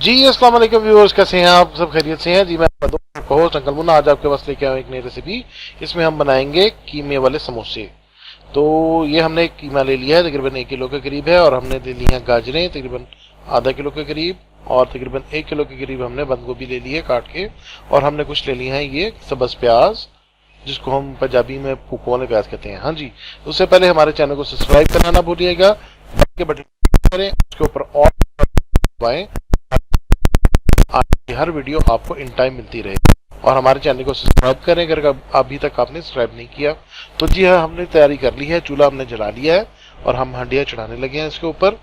जी, अस्सलाम वालेकुम व्यूअर्स, कैसे हैं आप? सब खैरियत से हैं? जी, मैं होस्ट अंकल मुन्ना, आज आपके पास लेके आया एक नई रेसिपी इसमें हम बनाएँगे कीमे वाले समोसे। तो ये हमने कीमा ले लिया है, तकरीबन एक किलो के करीब है, और हमने ले लिया गाजरें, तकरीबन आधा किलो के करीब, और तकरीबन एक किलो के करीब हमने बंद गोभी ले ली है काट के, और हमने कुछ ले लिया है ये सबस प्याज, जिसको हम पंजाबी में पुको वाले प्याज कहते हैं। हाँ जी, उससे पहले हमारे चैनल को सब्सक्राइब करना ना भूलिएगा बटन करें, उसके ऊपर और हर वीडियो आपको इन टाइम मिलती रहे और हमारे चैनल को सब्सक्राइब करें, अगर अभी तक आपने सब्सक्राइब नहीं किया तो जी हाँ हमने तैयारी कर ली है, चूल्हा हमने जला लिया है, और हम हंडिया चढ़ाने लगे हैं इसके ऊपर।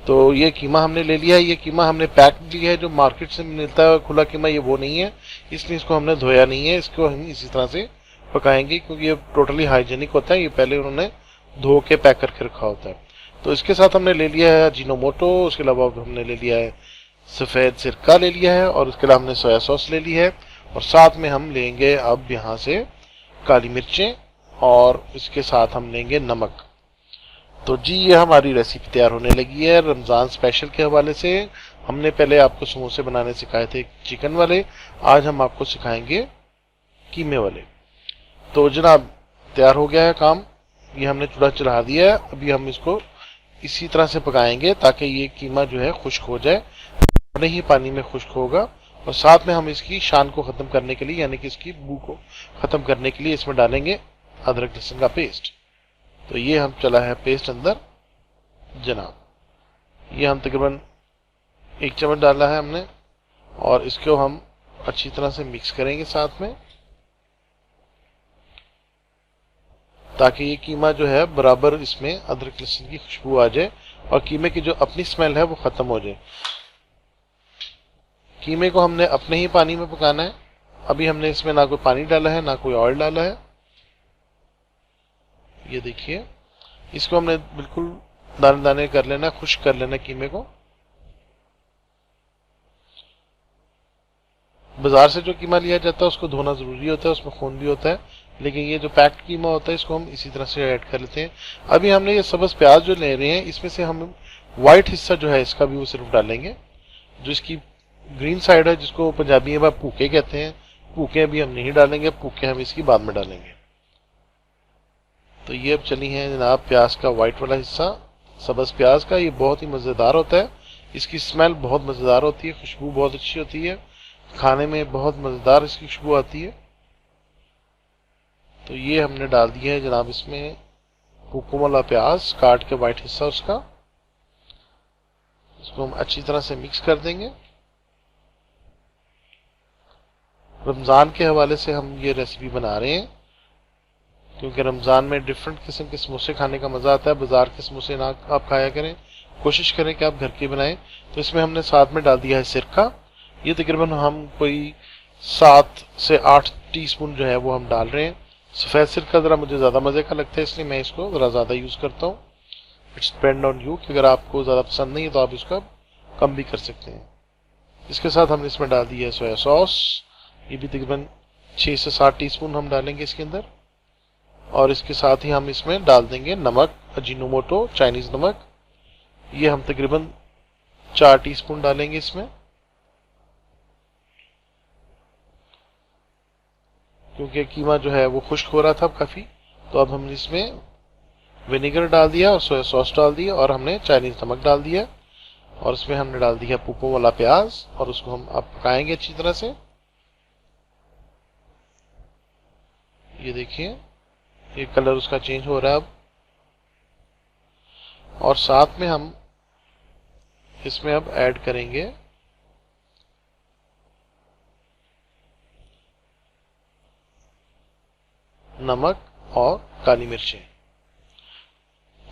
तो ये कीमा हमने ले लिया है, ये कीमा हमने पैक लिया है, जो मार्केट से मिलता है, खुला कीमा, ये वो नहीं है। इसलिए इसको हमने धोया नहीं है, इसको हम इसी तरह से पकाएँगे, क्योंकि ये टोटली हाइजेनिक होता है, ये पहले उन्होंने धो के पैक करके रखा होता है। तो इसके साथ हमने ले लिया है जीनोमोटो उसके अलावा हमने ले लिया है सफ़ेद सिरका ले लिया है और उसके अलावा हमने सोया सॉस ले ली है। और साथ में हम लेंगे अब यहाँ से काली मिर्चें और इसके साथ हम लेंगे नमक। तो जी, ये हमारी रेसिपी तैयार होने लगी है रमज़ान स्पेशल के हवाले से। हमने पहले आपको समोसे बनाने सिखाए थे चिकन वाले। आज हम आपको सिखाएँगे कीमे वाले। तो जनाब, तैयार हो गया है काम। ये हमने चूल्हा चढ़ा दिया है। अभी हम इसको इसी तरह से पकाएँगे ताकि ये कीमा जो है खुश्क हो जाए। अपने ही पानी में खुश्क होगा और साथ में हम इसकी शान को ख़त्म करने के लिए, यानी कि इसकी बू को ख़त्म करने के लिए इसमें डालेंगे अदरक लहसुन का पेस्ट। तो ये हम चला है पेस्ट अंदर, जनाब। ये हम तकरीबन एक चम्मच डाला है हमने, और इसको हम अच्छी तरह से मिक्स करेंगे साथ में, ताकि ये कीमा जो है बराबर इसमें अदरक लहसुन की खुशबू आ जाए और कीमे की जो अपनी स्मेल है वो ख़त्म हो जाए। कीमे को हमने अपने ही पानी में पकाना है। अभी हमने इसमें ना कोई पानी डाला है, ना कोई ऑयल डाला है। ये देखिए, इसको हमने बिल्कुल दाने दाने कर लेना खुश कर लेना कीमे को। बाज़ार से जो कीमा लिया जाता है, उसको धोना ज़रूरी होता है, उसमें खून भी होता है। लेकिन ये जो पैक्ड कीमा होता है, इसको हम इसी तरह से ऐड कर लेते हैं। अभी हमने ये सबस प्याज जो ले रहे हैं, इसमें से हम व्हाइट हिस्सा जो है, इसका भी वो सिर्फ़ डालेंगे। जो इसकी ग्रीन साइड है, जिसको पंजाबी में पूके कहते हैं। पूके अभी हम नहीं डालेंगे, पूके हम इसकी बाद में डालेंगे। तो ये अब चली है जनाब प्याज का व्हाइट वाला हिस्सा। सबस प्याज का ये बहुत ही मज़ेदार होता है। इसकी स्मेल बहुत मज़ेदार होती है, खुशबू बहुत अच्छी होती है। खाने में बहुत मज़ेदार इसकी खुशबू आती है। तो ये हमने डाल दिया है जनाब इसमें पुकुम वाला प्याज, काट के वाइट हिस्सा उसका। इसको हम अच्छी तरह से मिक्स कर देंगे। रमज़ान के हवाले से हम ये रेसिपी बना रहे हैं। क्योंकि रमज़ान में डिफरेंट किस्म के समोसे खाने का मज़ा आता है, बाज़ार के समोसे ना आप खाया करें। कोशिश करें कि आप घर के बनाएँ। तो इसमें हमने साथ में डाल दिया है सिरका। ये तकरीबन हम कोई सात से आठ टीस्पून जो है वो हम डाल रहे हैं। सफ़ेद सिरका ज़रा मुझे ज़्यादा मज़े का लगता है, इसलिए मैं इसको ज़रा ज़्यादा यूज़ करता हूँ। इट्स डिपेंड ऑन यू कि अगर आपको ज़्यादा पसंद नहीं है तो आप इसका कम भी कर सकते हैं। इसके साथ हमने इसमें डाल दिया है सोया सॉस। ये भी तकरीबन छः से सात टीस्पून हम डालेंगे इसके अंदर। और इसके साथ ही हम इसमें डाल देंगे नमक, अजीनोमोटो, चाइनीज़ नमक। ये हम तकरीबन चार टीस्पून डालेंगे इसमें। क्योंकि कीमा जो है वो खुश्क हो रहा था काफ़ी तो अब हमने इसमें विनेगर डाल दिया और सोया सॉस डाल दिया और हमने चाइनीज़ नमक डाल दिया। और इसमें हमने डाल दिया पुपो वाला प्याज और उसको हम अब पकाएँगे अच्छी तरह से। ये देखिए, ये कलर उसका चेंज हो रहा है अब। और साथ में हम इसमें अब ऐड करेंगे। नमक और काली मिर्चें।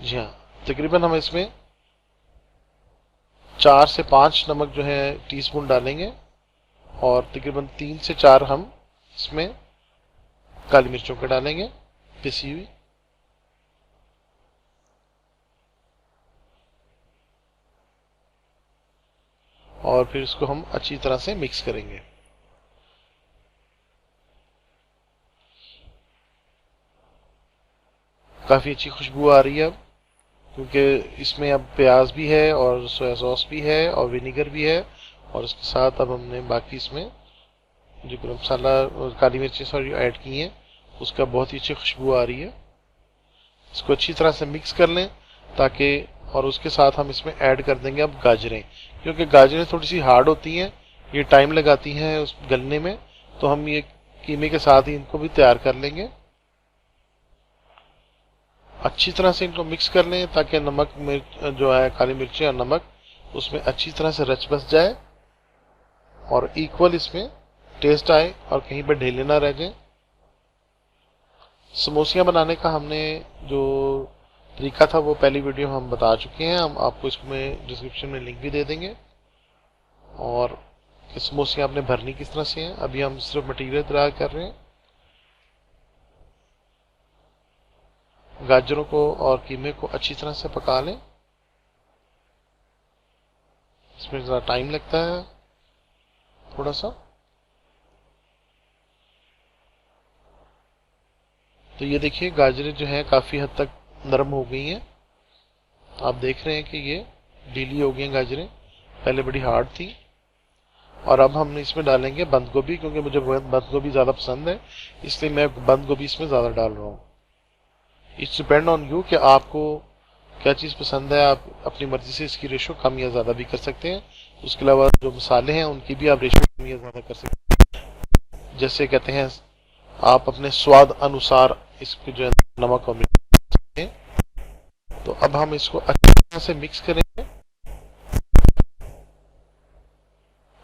जी हाँ तकरीबन हम इसमें चार से पाँच नमक जो है, टीस्पून डालेंगे। और तकरीबन तीन से चार हम इसमें काली मिर्चों के डालेंगे, पिसी हुई। और फिर इसको हम अच्छी तरह से मिक्स करेंगे। काफ़ी अच्छी खुशबू आ रही है अब, क्योंकि इसमें अब प्याज भी है और सोया सॉस भी है और विनीगर भी है और उसके साथ अब हमने बाकी इसमें जो गरम मसाला और काली मिर्ची सॉरी ऐड की हैं, उसका बहुत ही अच्छी खुशबू आ रही है। इसको अच्छी तरह से मिक्स कर लें, ताकि और उसके साथ हम इसमें ऐड कर देंगे अब गाजरें। क्योंकि गाजरें थोड़ी सी हार्ड होती हैं, ये टाइम लगाती हैं उस गलने में तो हम ये कीमे के साथ ही इनको भी तैयार कर लेंगे। अच्छी तरह से इनको मिक्स कर लें, ताकि नमक मिर्च, जो है, काली मिर्ची और नमक, उसमें अच्छी तरह से रच बस जाए, और इक्वल इसमें टेस्ट आए और कहीं पर ढीले ना रह जाए। समोसियाँ बनाने का हमने जो तरीका था, वो पहली वीडियो हम बता चुके हैं। हम आपको इसमें डिस्क्रिप्शन में लिंक भी दे देंगे। और समोसियाँ आपने भरनी किस तरह से हैं, अभी हम सिर्फ़ मटेरियल तैयार कर रहे हैं। गाजरों को और कीमे को अच्छी तरह से पका लें। इसमें ज़रा टाइम लगता है, थोड़ा सा। तो ये देखिए, गाजरें जो है काफ़ी हद तक नरम हो गई हैं। आप देख रहे हैं कि ये ढीली हो गई हैं गाजरें। पहले बड़ी हार्ड थी। और अब हम इसमें डालेंगे बंद गोभी, क्योंकि मुझे बंद गोभी ज़्यादा पसंद है। इसलिए मैं बंद गोभी इसमें ज़्यादा डाल रहा हूँ। इट्स डिपेंड ऑन यू कि आपको क्या चीज़ पसंद है। आप अपनी मर्ज़ी से इसकी रेशो कम या ज़्यादा भी कर सकते हैं। उसके अलावा जो मसाले हैं, उनकी भी आप रेशो कम या ज़्यादा कर सकते हैं। जैसे कहते हैं आप अपने स्वाद अनुसार इसके जो है नमक और मिर्च तो अब हम इसको अच्छी से मिक्स करेंगे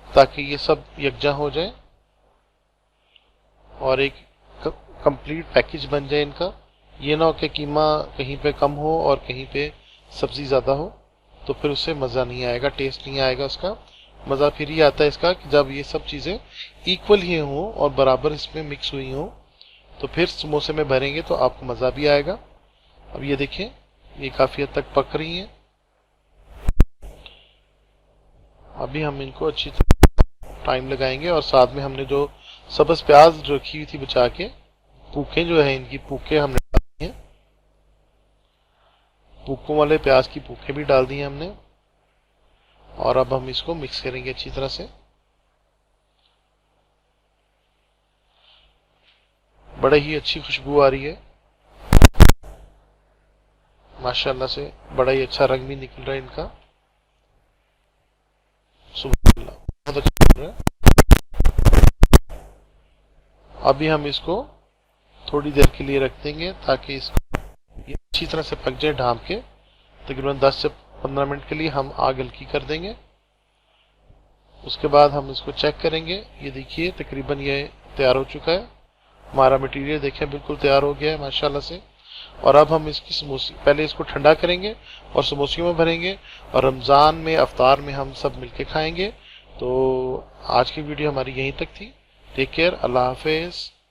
ताकि ये सब यकजा हो जाए और एक कंप्लीट पैकेज बन जाए इनका। ये ना हो कि कीमा कहीं पे कम हो और कहीं पे सब्ज़ी ज़्यादा हो तो फिर उससे मज़ा नहीं आएगा टेस्ट नहीं आएगा उसका। मज़ा फिर ही आता है इसका कि जब ये सब चीज़ें इक्वल ही हों और बराबर इसमें मिक्स हुई हों तो फिर समोसे में भरेंगे तो आपको मज़ा भी आएगा। अब ये देखें, ये काफ़ी हद तक पक रही हैं। अभी हम इनको अच्छी तरह टाइम लगाएँगे और साथ में हमने जो सब्ज़ प्याज रखी हुई थी बचा के पूखे जो है, इनकी पूखे हमने डाली हैं। पूखों वाले प्याज की पूखे भी डाल दी हैं हमने। और अब हम इसको मिक्स करेंगे अच्छी तरह से। बड़ा ही अच्छी खुशबू आ रही है। माशाल्लाह से बड़ा ही अच्छा रंग भी निकल रहा है इनका। बहुत अच्छा है। अभी हम इसको थोड़ी देर के लिए रख देंगे ताकि इसको अच्छी तरह से पक जाए ढांप के। तकरीबन 10 से 15 मिनट के लिए हम आग हल्की कर देंगे। उसके बाद हम इसको चेक करेंगे। ये देखिए, तकरीबन ये तैयार हो चुका है। हमारा मटेरियल देखें, बिल्कुल तैयार हो गया है, माशाल्लाह से। और अब हम इसकी समोसी, पहले इसको ठंडा करेंगे और समोसियों में भरेंगे और रमज़ान में अवतार में हम सब मिलके खाएँगे। तो आज की वीडियो हमारी यहीं तक थी। टेक केयर अल्लाह हाफिज़।